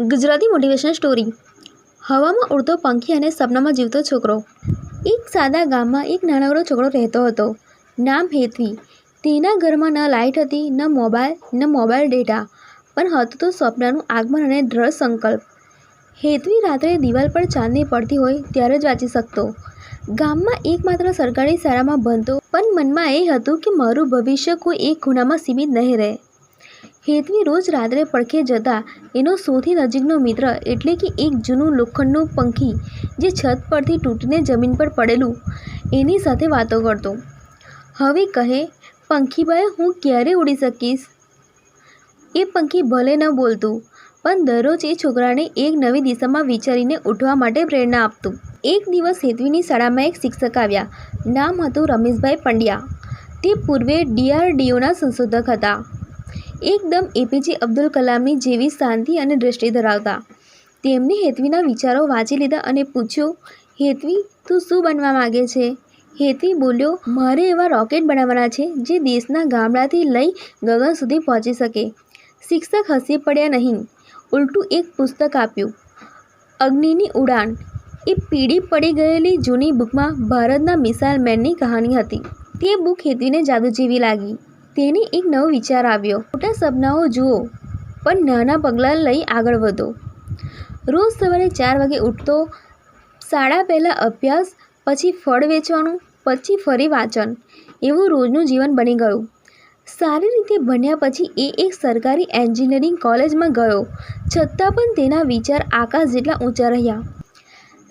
Gujarati motivation story હવામાં ઉડતો પંખી અને સપનામાં જીવતો છોકરો. એક સાદા ગામમાં એક નાનકડો છોકરો રહેતો હતો. નામ હેતવી. તેના ઘરમાં ન લાઇટ હતી, ન મોબાઈલ ન મોબાઈલ ડેટા પણ હતું તો સ્વપ્નનું આગમન અને દ્રઢ સંકલ્પ. હેતવી રાત્રે દિવાલ પર ચાંદની પડતી હોય ત્યારે જ વાંચી શકતો. ગામમાં એકમાત્ર સરકારી શાળામાં ભણતો, પણ મનમાં એ હતું કે મારું ભવિષ્ય કોઈ એક ખૂણામાં સીમિત નહીં રહે. હેતવી રોજ રાત્રે પડખે જતા એનો સૌથી નજીકનો મિત્ર એટલે કે એક જૂનું લોખંડનું પંખી જે છત પરથી તૂટીને જમીન પર પડેલું, એની સાથે વાતો કરતો. હવે કહે પંખીભાઈ હું ક્યારે ઉડી શકીશ? એ પંખી ભલે ન બોલતું, પણ દરરોજ એ છોકરાને એક નવી દિશામાં વિચારીને ઉઠવા માટે પ્રેરણા આપતું. એક દિવસ હેતવીની શાળામાં એક શિક્ષક આવ્યા, નામ હતું રમેશભાઈ પંડ્યા. તે પૂર્વે ડીઆરડીઓના સંશોધક હતા. એકદમ એપીજે અબ્દુલ કલામની જેવી શાંતિ અને દ્રષ્ટિ ધરાવતા. તેમણે હેતવીના વિચારો વાંચી લીધા અને પૂછ્યું, હેતવી, તું શું બનવા માગે છે? હેતવી બોલ્યો, મારે એવા રોકેટ બનાવવાના છે જે દેશના ગામડાથી લઈ ગગન સુધી પહોંચી શકે. શિક્ષક હસી પડ્યા નહીં. ઉલટું એક પુસ્તક આપ્યું. અગ્નિની ઉડાન. એ પીળી પડી ગયેલી જૂની બુકમાં ભારતના મિસાઇલ મેનની કહાની હતી. તે બુક હેતવીને જાદુ જેવી લાગી. તેને એક નવો વિચાર આવ્યો. મોટા સપનાઓ જુઓ, પણ નાના પગલાં લઈ આગળ વધો. રોજ સવારે ચાર વાગે ઉઠતો, શાળા પહેલાં અભ્યાસ, પછી ફળ વેચવાનું, પછી ફરી વાંચન. એવું રોજનું જીવન બની ગયું. સારી રીતે ભણ્યા પછી એ એક સરકારી એન્જિનિયરિંગ કોલેજમાં ગયો. છતાં પણ તેના વિચાર આકાશ જેટલા ઊંચા રહ્યા.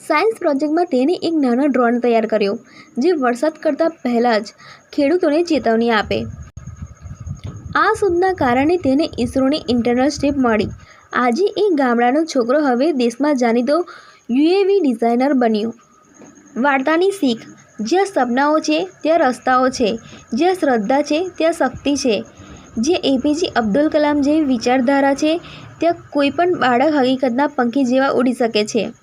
સાયન્સ પ્રોજેક્ટમાં તેને એક નાનો ડ્રોન તૈયાર કર્યો, જે વરસાદ કરતાં પહેલાં જ ખેડૂતોને ચેતવણી આપે. આ શોધના કારણે તેને ઈસરોની ઇન્ટરનલ સ્ટ્રીપ મળી. આજે એ ગામડાનો છોકરો હવે દેશમાં જાણીતો યુએવી ડિઝાઇનર બન્યો. વાર્તાની શીખ, જ્યાં સપનાઓ છે, ત્યાં રસ્તાઓ છે, જ્યાં શ્રદ્ધા છે, ત્યાં શક્તિ છે. જે એપીજે અબ્દુલ કલામ જેવી વિચારધારા છે, ત્યાં કોઈ પણ બાળક હકીકતના પંખી જેવા ઉડી શકે છે.